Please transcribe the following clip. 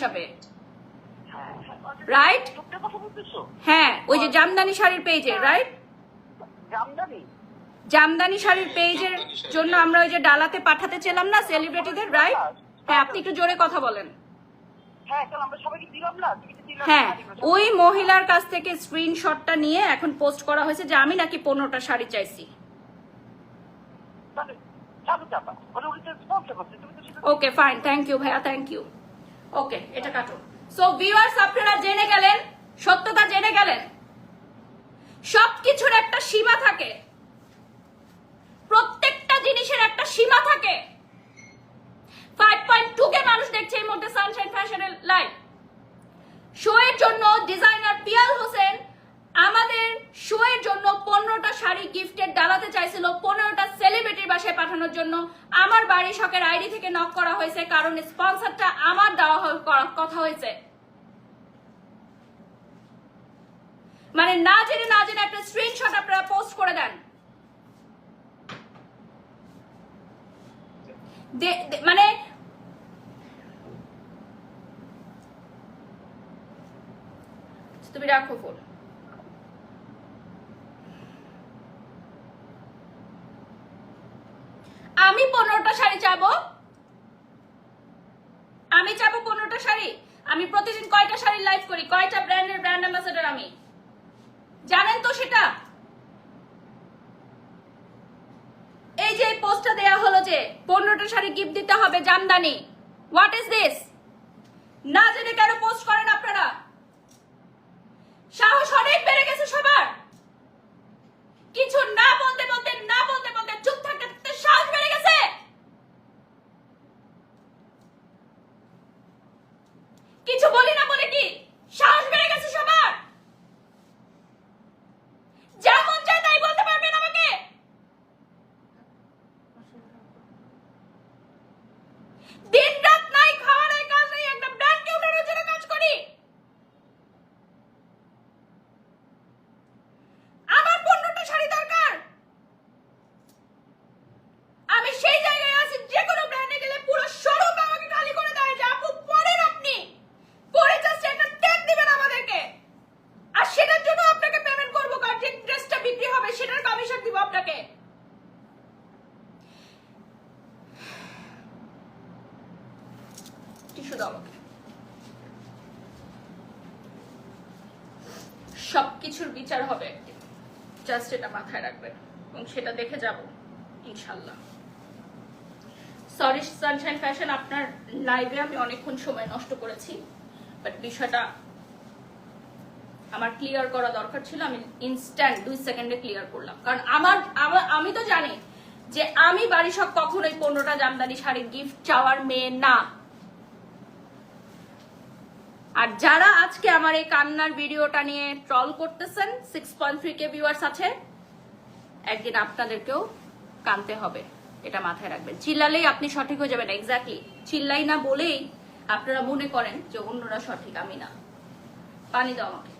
হিসাবে হ্যাঁ, হ্যাঁ। বলতেছো? হ্যাঁ ওই যে জামদানি শাড়ির পেজে রাইট জামদানি? জামদানি শাড়ির পেজের জন্য আমরা ওই যে ডালাতে পাঠাতে চেলাম না সেলিব্রিটিদের রাইট হ্যাঁ আপনি একটু জোরে কথা বলেন হ্যাঁ, হ্যাঁ। ওই মহিলার কাছ থেকে স্ক্রিনশটটা নিয়ে এখন পোস্ট করা হয়েছে যে আমি নাকি পনেরোটা শাড়ি চাইছি। মানে ওকে ফাইন থ্যাংক ইউ ভাইয়া থ্যাংক ইউ ওকে এটা কাটুন সো ভিউয়ার্স আপনারা জেনে গেলেন, সত্যতা জেনে গেলেন, সবকিছুর একটা সীমা থাকে। প্রত্যেকটা জিনিসের একটা সীমা থাকে। ফাইভ পয়েন্ট টু কে মানুষ দেখছে এই মধ্যে সানশাইন ফ্যাশনের লাইভ শো এর জন্য ডিজাইনার পিয়াল হোসেন আমাদের শো এর জন্য পনেরোটা শাড়ি গিফটের ডালাতে চাইছিল, পনেরোটা পাঠানোর জন্য আমার বাড়ি শখের আইডি থেকে নক করা হয়েছে, কারণ স্পন্সরটা আমার দেওয়া কথা হয়েছে। মানে না জেনে না জেনে একটা স্ক্রিনশট আপনারা পোস্ট করে দেন। মানে তুমি রাখো ফোন আমি পনেরোটা শাড়ি চাবো। আমি চাবো পনেরোটা শাড়ি। আমি প্রতিদিন কয়টা শাড়ি লাইভ করি? কয়টা ব্র্যান্ডের ব্র্যান্ড অ্যাম্বাসেডর আমি? জানেন তো সেটা? এই যে পোস্টটা দেয়া হলো যে পনেরোটা শাড়ি গিফট দিতে হবে জামদানি। হোয়াট ইজ দিস না জেনে কেন পোস্ট করেন বলি না বলে কি সাহস বেড়ে গেছে সবার যা মন চায় তাই বলতে পারবেন আমাকে দিন রাত নাই খাওয়া নাই কাজ নাই একটা ব্র্যান্ডকে উঠানোর জন্য কাজ করি আমার পনেরোটা শাড়ি দরকার আমি সেই জায়গায় আছি যে কোনো ব্র্যান্ডে গেলে পুরো শোরুম আমাকে খালি করে দেয় যে আপু পরেন আপনি পরে জাস্ট একটা ট্যাগ দিবেন আমাদেরকে আর সেটার জন্য আপনাকে পেমেন্ট করব কারণ যে ড্রেসটা বিক্রি হবে সেটার কমিশন দিব আপনাকে টিস্যু দাও সবকিছুর বিচার হবে জাস্ট এটা মাথায় রাখবেন এবং সেটা দেখে যাব, ইনশাল্লাহ। সরি সানশাইন ফ্যাশন আপনার লাইভে আমি অনেকক্ষণ সময় নষ্ট করেছি বাট বিষয়টা আমার ক্লিয়ার করা দরকার ছিল, আমি ইনস্ট্যান্ট দুই সেকেন্ডে ক্লিয়ার করলাম। কারণ আমার আমি তো জানি যে আমি বাড়ি সব কখনোই পনেরোটা জামদানি শাড়ির গিফট চাওয়ার মেয়ে না। আর যারা আজকে আমার এই কান্নার ভিডিওটা নিয়ে ট্রল করতেছেন six point three K viewers আছে, একদিন আপনাদেরকেও কানতে হবে, এটা মাথায় রাখবেন। চিল্লালেই আপনি সঠিক হয়ে যাবেন এক্স্যাক্টলি চিল্লাই না বলেই আপনারা মনে করেন যে অন্যরা সঠিক, আমি না। পানি দাও আমাকে।